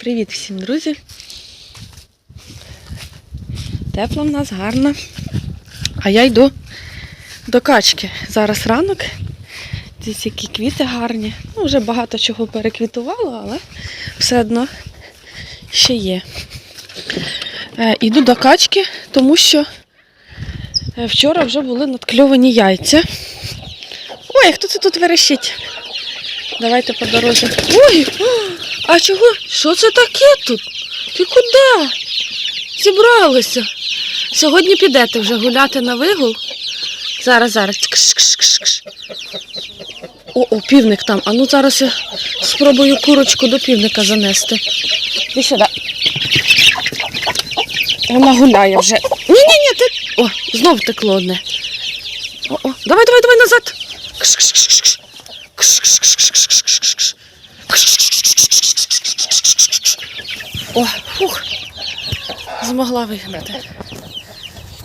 Привіт всім, друзі. Тепло в нас гарно. А я йду до качки. Зараз ранок. Дивіться, які квіти гарні. Ну, вже багато чого переквітувало, але все одно ще є. Е, іду до качки, тому що е, вчора вже були надкльовані яйця. Ой, хто це тут верещить? Давайте по дорозі. Ой! А чого? Що це таке тут? Ти куди? Зібралися. Сьогодні підете вже гуляти на вигул. Зараз, зараз. Кш-кш-кш-кш. О, о, півник там. А ну зараз я спробую курочку до півника занести. Іди сюди. Вона гуляє вже. Ні-ні-ні, ти. О, знов текло одне. О, о, давай, давай, давай назад. Змогла вигнати.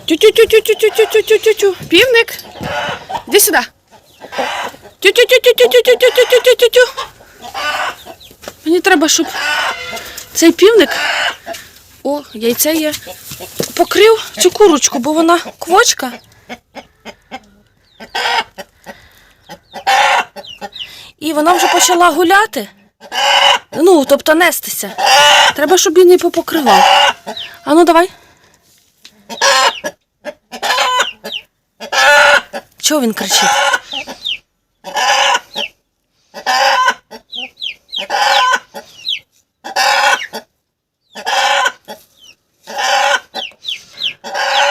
Тю-тю-тю-тю-тю-тю-тю-тю-тю-тю. Півник. Іди сюди. Тю-тю-тю-тю-тю-тю-тю-тю-тю-тю. Мені треба, щоб цей півник. О, яйце є. Покрив цю курочку, бо вона квочка. І вона вже почала гуляти. Ну, тобто нестися. Треба, щоб він її попокривав. А ну давай. Чого він кричить?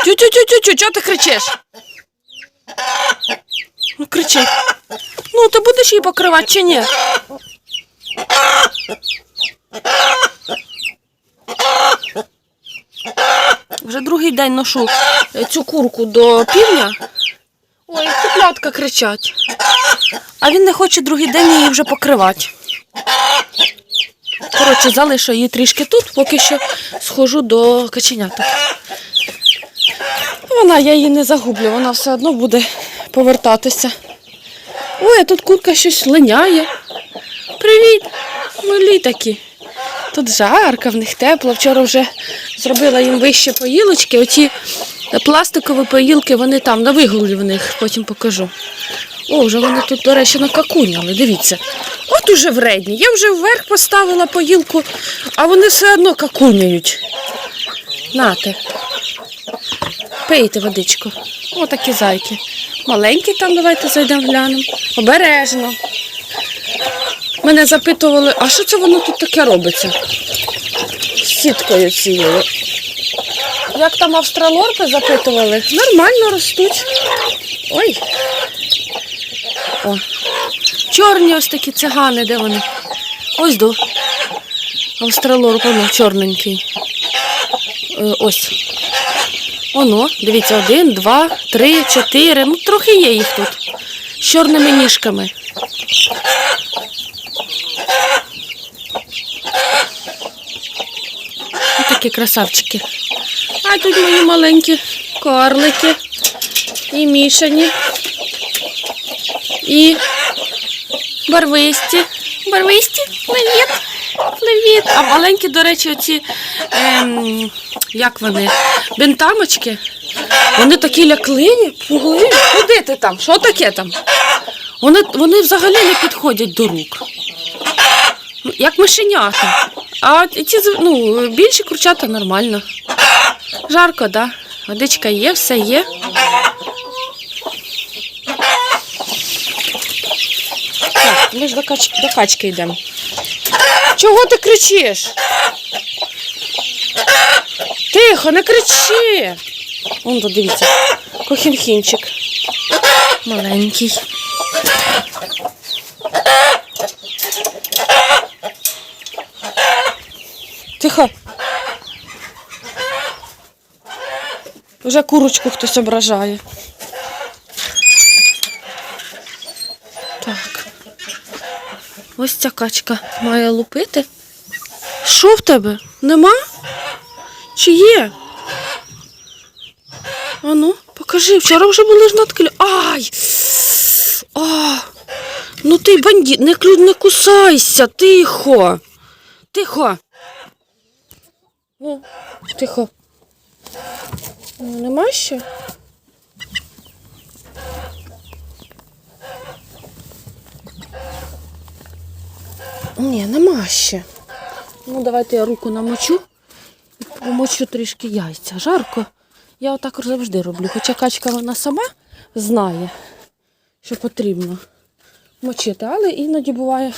Тю-тю-тю-тю-тю, чого ти кричиш? Ну, кричи. Ну, ти будеш її покривати чи ні? Вже другий день ношу е, цю курку до півня. Ой, цыплятка кричать. А він не хоче другий день її вже покривати. Коротше, залишу її трішки тут, поки що схожу до каченяток. Вона, я її не загублю, вона все одно буде повертатися. Ой, а тут курка щось линяє. Привіт, милі такі. Тут жарко, в них тепло. Вчора вже зробила їм вище поїлочки. Оті пластикові поїлки, вони там на вигулі в них, потім покажу. О, вже вони тут, до речі, накакуняли. Дивіться. От уже вредні. Я вже вверх поставила поїлку, а вони все одно какуняють. Нате. Пийте водичку. О, такі зайки. Маленькі там, давайте зайдемо глянемо. Обережно. Мене запитували, а що це воно тут таке робиться? З сіткою цією. Як там австралорпи запитували? Нормально ростуть. Ой. О. Чорні ось такі цигани, де вони? Ось до. Австралорп, воно чорненький. Е, ось. Оно, дивіться, один, два, три, чотири. Ну, трохи є їх тут. З чорними ніжками. Ось такі красавчики. А тут мої маленькі карлики. І мішані. І барвисті. Барвисті, привіт. Привіт. А маленькі, до речі, оці, ем, як вони, бентамочки. Вони такі лякливі. Куди ти там? Що таке там? Вони, вони взагалі не підходять до рук. Ну, Як мишенята. А ці ну, більші курчата нормально. Жарко? Да? Водичка є, все є. Так, ми ж до, кач... до качки йдемо. Чого ти кричиш? Тихо, не кричи. Вон тут дивіться. Кохінхінчик. Маленький. Тихо. Вже курочку хтось ображає. Так. Ось ця качка має лупити. Що в тебе? Нема? Чи є? Ану, покажи, вчора вже були ж надклю. Ай! А! Ну ти бандит, не, не кусайся, тихо. Тихо. Ну, тихо. Нема ще? Ні, нема ще. Ну, давайте я руку намочу і помочу трішки яйця. Жарко. Я отак завжди роблю. Хоча качка вона сама знає, що потрібно мочити, але іноді буває,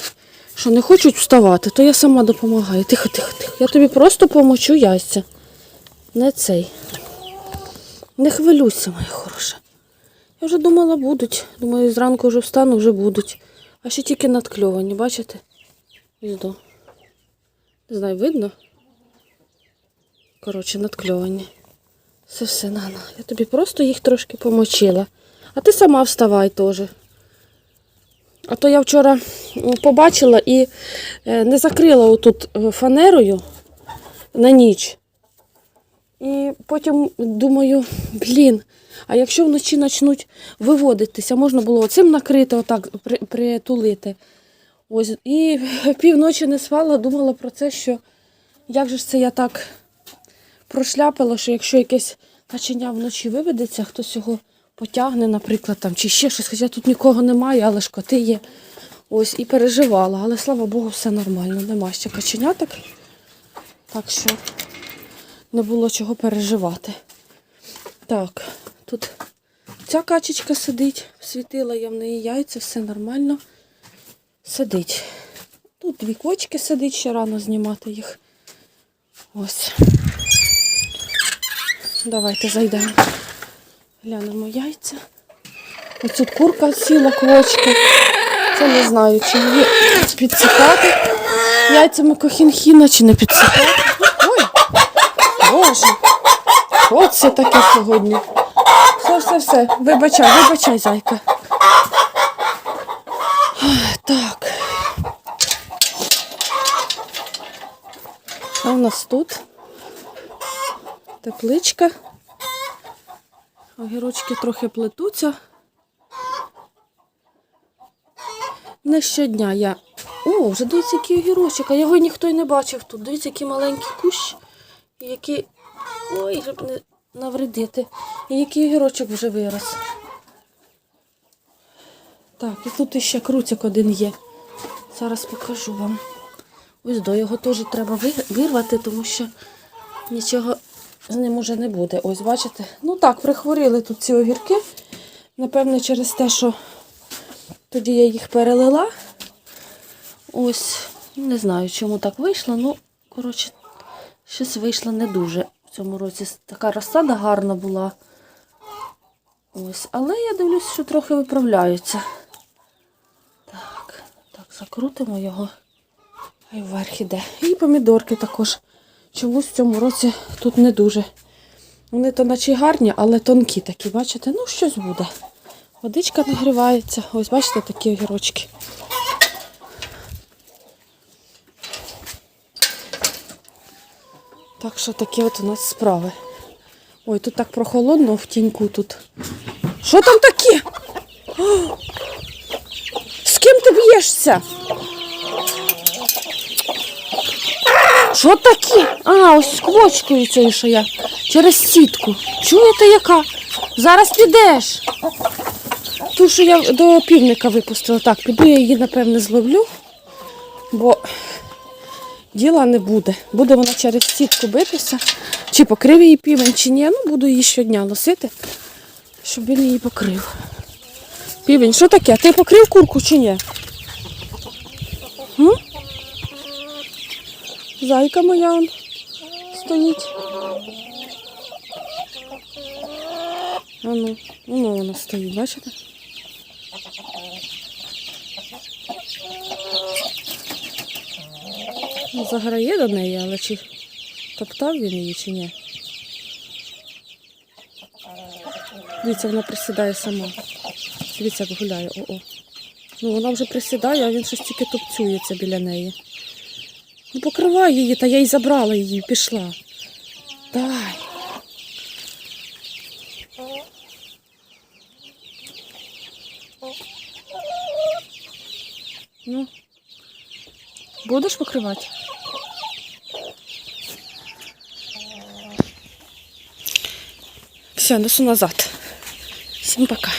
що не хочуть вставати, то я сама допомагаю. Тихо, тихо, тихо. Я тобі просто помочу яйця. Не цей. Не хвилюйся, моя хороша. Я вже думала, будуть. Думаю, зранку вже встану, вже будуть. А ще тільки надкльовані, бачите? Їзду. Не знаю, видно? Коротше, надкльовані. Все все на, на. Я тобі просто їх трошки помочила. А ти сама вставай теж. А то я вчора побачила і е, не закрила отут е, фанерою на ніч. І потім думаю, блін, а якщо вночі почнуть виводитися, можна було оцим накрити, отак притулити. Ось, і півночі не спала, думала про це, що як же ж це я так прошляпила, що якщо якесь каченя вночі виведеться, хтось його потягне, наприклад, там, чи ще щось, хоча тут нікого немає, але ж коти є. Ось, і переживала. Але слава Богу, все нормально. Нема ще каченяток. Так що не було чого переживати. Так, тут ця качечка сидить, світила я в неї яйця, все нормально. Сидить. Тут дві кочки сидить, ще рано знімати їх. Ось. Давайте зайдемо. Глянемо яйця. Ось курка сіла квочка. Це не знаю, чи її підсипати яйцями кохінхіна, чи не підсипати. Ой, боже, от це таке сьогодні. Все, все, все. Вибачай, вибачай, зайка. Так. Що у нас тут? Тепличка. Огірочки трохи плетуться. Не щодня я. О, вже дивіться, який огірочок, а його ніхто й не бачив тут. Дивіться, який маленький кущ, який. Ой, щоб не навредити. І який огірочок вже вирос. Так, і тут іще круцик один є. Зараз покажу вам. Ось до його теж треба вирвати, тому що нічого з ним уже не буде. Ось, бачите? Ну так, прихворіли тут ці огірки. Напевне, через те, що тоді я їх перелила. Ось, не знаю, чому так вийшло. Ну, коротше, щось вийшло не дуже. В цьому році така розсада гарна була. Ось, але я дивлюсь, що трохи виправляються. Так, так, закрутимо його. Хай вверх іде. І помідорки також. Чомусь в цьому році тут не дуже. Вони то наче гарні, але тонкі такі, бачите? Ну, щось буде. Водичка нагрівається. Ось, бачите, такі огірочки. Так що такі от у нас справи. Ой, тут так прохолодно в тіньку тут. Що там таке? З ким ти б'єшся? Що таке? А, ось квочкою цією, що я через сітку. Чуєте яка? Зараз підеш. Ту, що я до півника випустила. Так, піду я її, напевне, зловлю, бо діла не буде. Буде вона через сітку битися. Чи покрив її півень, чи ні. Ну, буду її щодня носити, щоб він її покрив. Півень, що таке? Ти покрив курку чи ні? М? Зайка моя он стоїть. А ну, ну вона стоїть, бачите? Ну, Заграє до неї, але чи топтав він її, чи ні? Дивіться, вона присідає сама. Дивіться, як гуляє. О-о. Ну вона вже присідає, а він щось тільки топцюється біля неї. Не покривай її, та я й забрала її, пішла. Давай. Ну, будеш покривати? Все, несу назад. Всім пока.